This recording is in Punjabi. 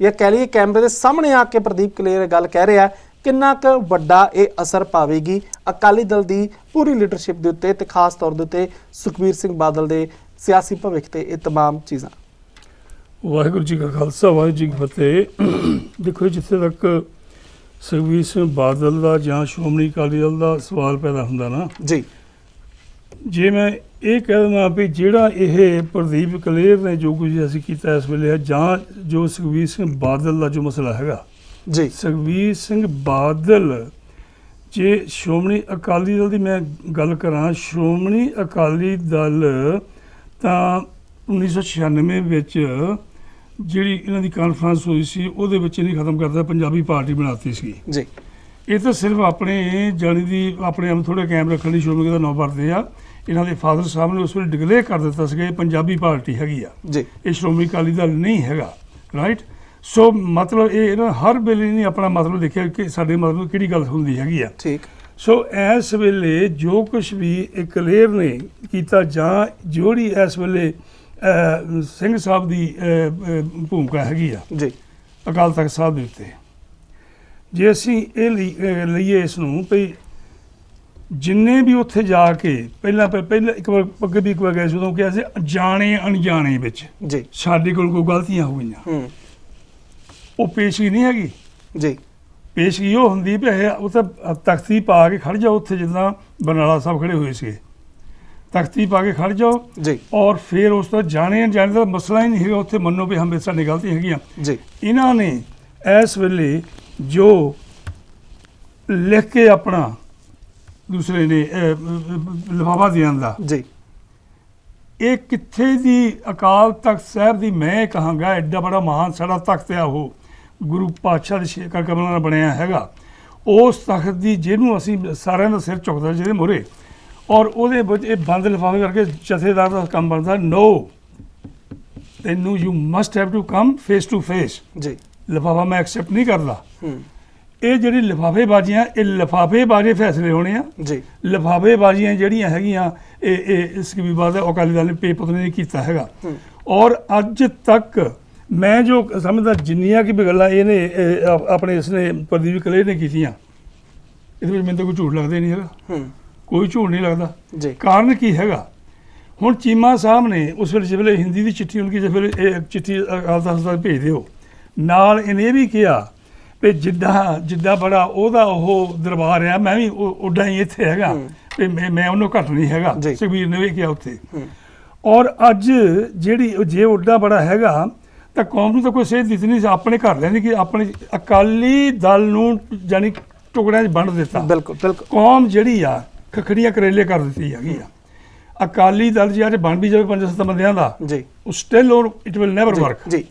ਜਾਂ ਕਹਿ ਲਈਏ ਕੈਮਰੇ ਦੇ ਸਾਹਮਣੇ ਆ ਕੇ ਪ੍ਰਦੀਪ ਕਲੇਰ ਇਹ ਗੱਲ ਕਹਿ ਰਿਹਾ ਹੈ, ਕਿੰਨਾ ਕੁ ਵੱਡਾ ਇਹ ਅਸਰ ਪਾਵੇਗੀ ਅਕਾਲੀ ਦਲ ਦੀ ਪੂਰੀ ਲੀਡਰਸ਼ਿਪ ਦੇ ਉੱਤੇ ਤੇ ਖਾਸ ਤੌਰ ਦੇ ਉੱਤੇ ਸੁਖਬੀਰ ਸਿੰਘ ਬਾਦਲ ਦੇ ਸਿਆਸੀ ਭਵਿੱਖ ਤੇ ਇਹ तमाम ਚੀਜ਼ਾਂ ਵਾਹਿਗੁਰੂ ਜੀ ਕਾ ਖਾਲਸਾ ਵਾਹਿਗੁਰੂ ਜੀ ਕੀ ਫਤਿਹ ਦੇਖੋ ਜਿੱਥੇ ਤੱਕ ਸੁਖਬੀਰ ਸਿੰਘ ਬਾਦਲ ਦਾ ਜਾਂ ਸ਼੍ਰੋਮਣੀ ਅਕਾਲੀ ਦਲ ਦਾ ਸਵਾਲ ਪੈਦਾ ਹੁੰਦਾ ਨਾ ਜੀ ਜੇ ਮੈਂ ਇਹ ਕਹਿ ਦਿੰਦਾ ਵੀ ਜਿਹੜਾ ਇਹ ਪ੍ਰਦੀਪ ਕਲੇਰ ਨੇ ਜੋ ਕੁਝ ਅਸੀਂ ਕੀਤਾ ਇਸ ਵੇਲੇ ਜਾਂ ਜੋ ਸੁਖਬੀਰ ਸਿੰਘ ਬਾਦਲ ਦਾ ਜੋ ਮਸਲਾ ਹੈਗਾ। ਜੀ। ਸੁਖਬੀਰ ਸਿੰਘ ਬਾਦਲ ਜੇ ਸ਼੍ਰੋਮਣੀ ਅਕਾਲੀ ਦਲ ਦੀ ਮੈਂ ਗੱਲ ਕਰਾਂ ਸ਼੍ਰੋਮਣੀ ਅਕਾਲੀ ਦਲ ਤਾਂ 1996 ਵਿੱਚ ਜਿਹੜੀ ਇਹਨਾਂ ਦੀ ਕਾਨਫਰੰਸ ਹੋਈ ਸੀ ਉਹਦੇ ਵਿੱਚ ਨਹੀਂ ਖਤਮ ਕਰਦਾ ਪੰਜਾਬੀ ਪਾਰਟੀ ਬਣਾਤੀ ਸੀ। ਜੀ। ਇਹ ਤਾਂ ਸਿਰਫ ਆਪਣੇ ਜਾਣੀ ਦੀ ਆਪਣੇ ਆਪ ਨੂੰ ਥੋੜੇ ਕਾਇਮ ਰੱਖਣ ਲਈ ਸ਼੍ਰੋਮਣੀ ਦਾ ਨਾਮ ਵਰਤਦੇ ਆ। ਇਹਨਾਂ ਦੇ ਫਾਦਰ ਸਾਹਿਬ ਨੇ ਉਸ ਵੇਲੇ ਡਿਕਲੇਅਰ ਕਰ ਦਿੱਤਾ ਸੀ ਕਿ ਇਹ ਪੰਜਾਬੀ ਪਾਰਟੀ ਹੈਗੀ ਆ। ਜੀ। ਇਹ ਸ਼੍ਰੋਮਣੀ ਅਕਾਲੀ ਦਲ ਨਹੀਂ ਹੈਗਾ ਰਾਈਟ ਸੋ ਮਤਲਬ ਇਹ ਇਹਨਾਂ ਹਰ ਵੇਲੇ ਨਹੀਂ ਆਪਣਾ ਮਤਲਬ ਦੇਖਿਆ ਕਿ ਸਾਡੇ ਮਤਲਬ ਕਿਹੜੀ ਗੱਲ ਹੁੰਦੀ ਹੈਗੀ ਆ। ਠੀਕ। ਸੋ ਇਸ ਵੇਲੇ ਜੋ ਕੁਝ ਵੀ ਇਹ ਕਲੀਅਰ ਨੇ ਕੀਤਾ ਜਾਂ ਜਿਹੜੀ ਇਸ ਵੇਲੇ ਸਿੰਘ ਸਾਹਿਬ ਦੀ ਭੂਮਿਕਾ ਹੈਗੀ ਆ ਜੀ। ਅਕਾਲ ਤਖਤ ਸਾਹਿਬ ਦੇ ਉੱਤੇ। ਜੇ ਅਸੀਂ ਇਹ ਲਈਏ ਇਸ ਨੂੰ ਵੀ ਜਿੰਨੇ ਵੀ ਉੱਥੇ ਜਾ ਕੇ ਪਹਿਲਾਂ ਪਹਿ- ਪਹਿਲਾਂ ਇੱਕ ਵਾਰ ਅੱਗੇ ਵੀ ਇੱਕ ਵਾਰ ਗਏ ਸੀ ਉਦੋਂ ਕਿਹਾ ਸੀ ਜਾਣੇ ਅਣਜਾਣੇ ਵਿੱਚ। ਜੀ। ਸਾਡੇ ਕੋਲ ਕੋਈ ਗਲਤੀਆਂ ਹੋਈਆਂ ਹੂੰ। ਉਹ ਪੇਸ਼ਗੀ ਨਹੀਂ ਹੈਗੀ। ਜੀ। ਪੇਸ਼ਗੀ ਉਹ ਹੁੰਦੀ ਵੀ ਇਹ ਉਹ ਤਾਂ ਤਖਤੀ ਪਾ ਕੇ ਖੜ ਜਾਓ ਉੱਥੇ ਜਿੱਦਾਂ ਬਰਨਾਲਾ ਸਾਹਿਬ ਖੜੇ ਹੋਏ ਸੀ ਤਖਤੀ ਪਾ ਕੇ ਖੜ ਜਾਓ ਜੀ। ਔਰ ਫਿਰ ਉਸ ਤੋਂ ਜਾਣੇ ਅਣਜਾਣੇ ਦਾ ਮਸਲਾ ਹੀ ਨਹੀਂ ਹੈਗਾ। ਉੱਥੇ ਮੰਨੋ ਵੀ ਹਮੇ ਸਾਡੀ ਗਲਤੀ ਹੈਗੀਆਂ। ਜੀ। ਇਹਨਾਂ ਨੇ ਇਸ ਵੇਲੇ ਜੋ ਲਿਖ ਕੇ ਆਪਣਾ ਦੂਸਰੇ ਨੇ ਲਿਫਾਫਾ ਦੇਣ ਦਾ। ਜੀ। ਇਹ ਕਿੱਥੇ ਦੀ ਅਕਾਲ ਤਖਤ ਸਾਹਿਬ ਦੀ ਮੈਂ ਕਹਾਂਗਾ ਐਡਾ ਬੜਾ ਮਹਾਨ ਸਾਡਾ ਤਖਤ ਆ ਉਹ ਗੁਰੂ ਪਾਤਸ਼ਾਹ ਦੇ ਸ਼ੇਖਰ ਕਮਲਾਂ ਨਾਲ ਬਣਿਆ ਹੈਗਾ। ਉਸ ਤਖਤ ਦੀ ਜਿਹਨੂੰ ਅਸੀਂ ਸਾਰਿਆਂ ਦਾ ਸਿਰ ਝੁਕਦਾ ਜਿਹਦੇ ਮੋਰੇ ਔਰ ਉਹਦੇ ਵਿੱਚ ਇਹ ਬੰਦ ਲਿਫਾਫੇ ਕਰਕੇ ਜਥੇਦਾਰ ਦਾ ਕੰਮ ਬਣਦਾ ਨੋ ਤੈਨੂੰ you must have to come face to face ਜੀ। ਲਿਫਾਫਾ ਮੈਂ ਐਕਸੈਪਟ ਨਹੀਂ ਕਰਦਾ। ਹੂੰ। ਇਹ ਜਿਹੜੀ ਲਿਫਾਫੇ ਬਾਜ਼ੀਆਂ ਇਹ ਲਿਫਾਫੇ ਬਾਜ਼ੀ ਫੈਸਲੇ ਹੋਣੇ ਆ। ਜੀ। ਲਿਫਾਫੇ ਬਾਜ਼ੀਆਂ ਜਿਹੜੀਆਂ ਹੈਗੀਆਂ ਇਹ ਇਹ ਇਸ ਕੀ ਵਿਵਾਦ ਹੈ ਅਕਾਲੀ ਦਲ ਨੇ ਪੇਪਰ ਨੇ ਕੀਤਾ ਹੈਗਾ। ਔਰ ਅੱਜ ਤੱਕ ਮੈਂ ਜੋ ਸਮਝਦਾ ਜਿੰਨੀਆਂ ਕਿ ਵੀ ਗੱਲਾਂ ਇਹਨੇ ਇਹ ਆਪ- ਆਪਣੇ ਇਸਨੇ ਪ੍ਰਦੀਪ ਕਲੇ ਨੇ ਕੀਤੀਆਂ ਇਹਦੇ ਵਿੱਚ ਮੈਨੂੰ ਤਾਂ ਕੋਈ ਝੂਠ ਲੱਗਦਾ ਨਹੀਂ ਹੈਗਾ। ਹੂੰ। ਕੋਈ ਝੂਠ ਨਹੀਂ ਲੱਗਦਾ। ਜੀ। ਕਾਰਨ ਕੀ ਹੈਗਾ? ਹੁਣ ਚੀਮਾ ਸਾਹਿਬ ਨੇ ਉਸ ਵੇਲੇ ਜਿਸ ਵੇਲੇ ਹਿੰਦੀ ਦੀ ਚਿੱਠੀ ਜਿਸ ਵੇਲੇ ਇਹ ਚਿੱਠੀ ਅਕਾਲ ਤਖਤ ਸਾਹਿਬ ਭੇਜ ਦਿਓ। ਨਾਲ ਇਹਨੇ ਇਹ ਵੀ ਕਿਹਾ ਵੀ ਜਿੱਦਾਂ ਜਿੱਦਾਂ ਬੜਾ ਉਹਦਾ ਉਹ ਦਰਬਾਰ ਆ ਮੈਂ ਵੀ ਉੱਡਾ ਹੀ ਇੱਥੇ ਹੈਗਾ। ਵੀ ਮੈਂ ਮੈਂ ਉਹਨੂੰ ਘੱਟ ਨਹੀਂ ਹੈਗਾ। ਸੁਖਬੀਰ ਨੇ ਵੀ ਕਿਹਾ ਉੱਥੇ। ਔਰ ਅੱਜ ਜਿਹੜੀ ਜੇ ਉੱਡਾ ਬੜਾ ਹੈਗਾ ਤਾਂ ਕੌਮ ਨੂੰ ਤਾਂ ਕੋਈ ਸੇਧ ਦਿੱਤੀ ਨਹੀਂ ਆਪਣੇ ਘਰ ਲੈਣੀ ਕਿ ਆਪਣੇ ਅਕਾਲੀ ਦਲ ਨੂੰ ਜਾਨੀ ਟੁਕੜਿਆਂ 'ਚ ਵੰਡ ਦਿੱਤਾ। ਬਿਲਕੁਲ ਬਿਲਕੁਲ। ਕੌਮ ਜਿਹੜੀ ਆ ਖਖੜੀਆਂ ਕਰੇਲੇ ਕਰ ਦਿੱਤੀ ਹੈਗੀ ਆ। ਅਕਾਲੀ ਦਲ ਜੇ ਅੱਜ ਬਣ ਵੀ ਜਾਵੇ ਪੰਜ ਸੱਤ ਬੰਦਿਆਂ ਦਾ ਜੀ। ਉਹ ਸਟਿਲ ਔਰ ਇਟ ਵਿਲ ਨੈਵਰ ਵਰਕ ਜੀ।